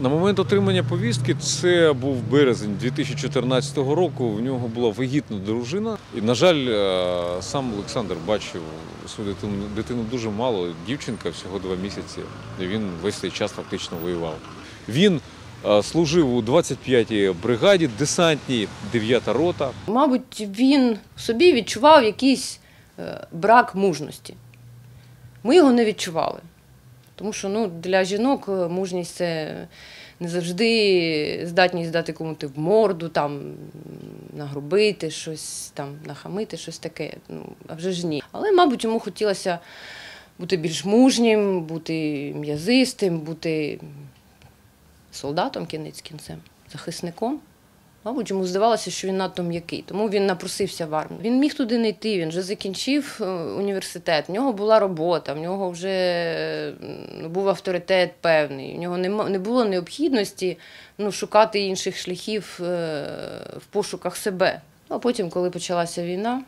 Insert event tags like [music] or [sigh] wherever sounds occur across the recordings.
На момент отримання повістки це був березень 2014 року. В нього була вагітна дружина. І, на жаль, е, сам Олександр бачив свою дитину, дитину дуже мало. Дівчинка всього два місяці. Він весь цей час фактично воював. Він е, служив у 25-й бригаді, десантній, 9-та рота. Мабуть, він собі відчував якийсь е, брак мужності. Ми його не відчували. Тому що ну, для жінок е, мужність це не завжди здатність дати комусь в морду, там, нагрубити щось, там, нахамити, щось таке. Ну, а вже ж ні. Але, мабуть, йому хотілося бути більш мужнім, бути м'язистим, бути солдатом кінець кінцем, захисником. Мабуть, йому здавалося, що він надто м'який, тому він напросився в армію. Він міг туди не йти, він вже закінчив е, університет, в нього була робота, в нього вже був авторитет певний, в нього не було необхідності ну, шукати інших шляхів е, в пошуках себе. Ну, а потім, коли почалася війна,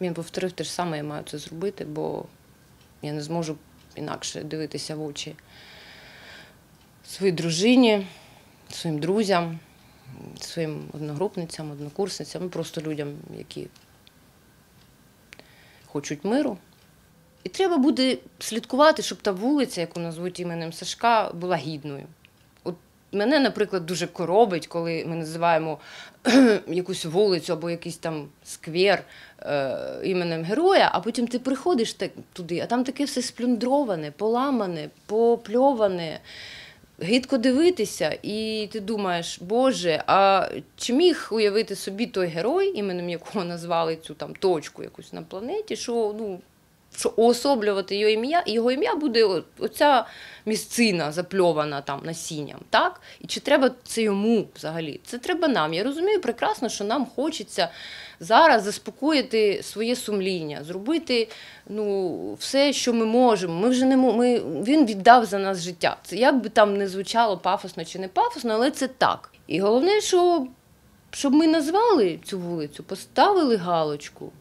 він повторив те ж саме, я маю це зробити, бо я не зможу інакше дивитися в очі своїй дружині, своїм друзям, своїм одногрупницям, однокурсницям, ну, просто людям, які хочуть миру. І треба буде слідкувати, щоб та вулиця, яку назвуть іменем Сашка, була гідною. От мене, наприклад, дуже коробить, коли ми називаємо [clears throat] якусь вулицю або якийсь там сквер е, іменем героя, а потім ти приходиш так, туди, а там таке все сплюндроване, поламане, попльоване. Гидко дивитися, і ти думаєш, Боже, а чи міг уявити собі той герой, іменем якого назвали цю там точку якусь на планеті, що ну що уособлювати його ім'я, і його ім'я буде оця місцина запльована там насінням, так? І чи треба це йому взагалі? Це треба нам. Я розумію прекрасно, що нам хочеться зараз заспокоїти своє сумління, зробити ну, все, що ми можемо. Ми вже не ми, він віддав за нас життя. Це як би там не звучало пафосно чи не пафосно, але це так. І головне, що щоб ми назвали цю вулицю, поставили галочку.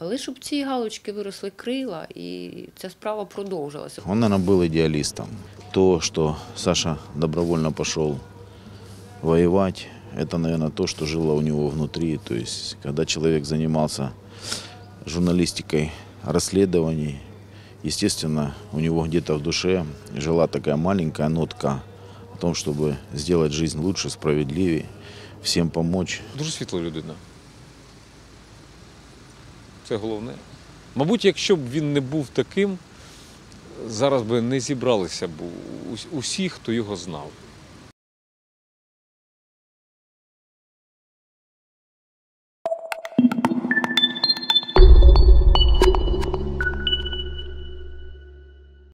Але щоб ці галочки виросли крила, і ця справа продовжилася. Он, наверное, был идеалистом. То, что Саша добровольно пошел воевать, это, наверное, то, что жило у него внутри. То есть, когда человек занимался журналистикой расследований, естественно, у него где-то в душе жила такая маленькая нотка о том, чтобы сделать жизнь лучше, справедливее, всем помочь. Дуже світла людина. Це головне. Мабуть, якщо б він не був таким, зараз би не зібралися б усі, хто його знав.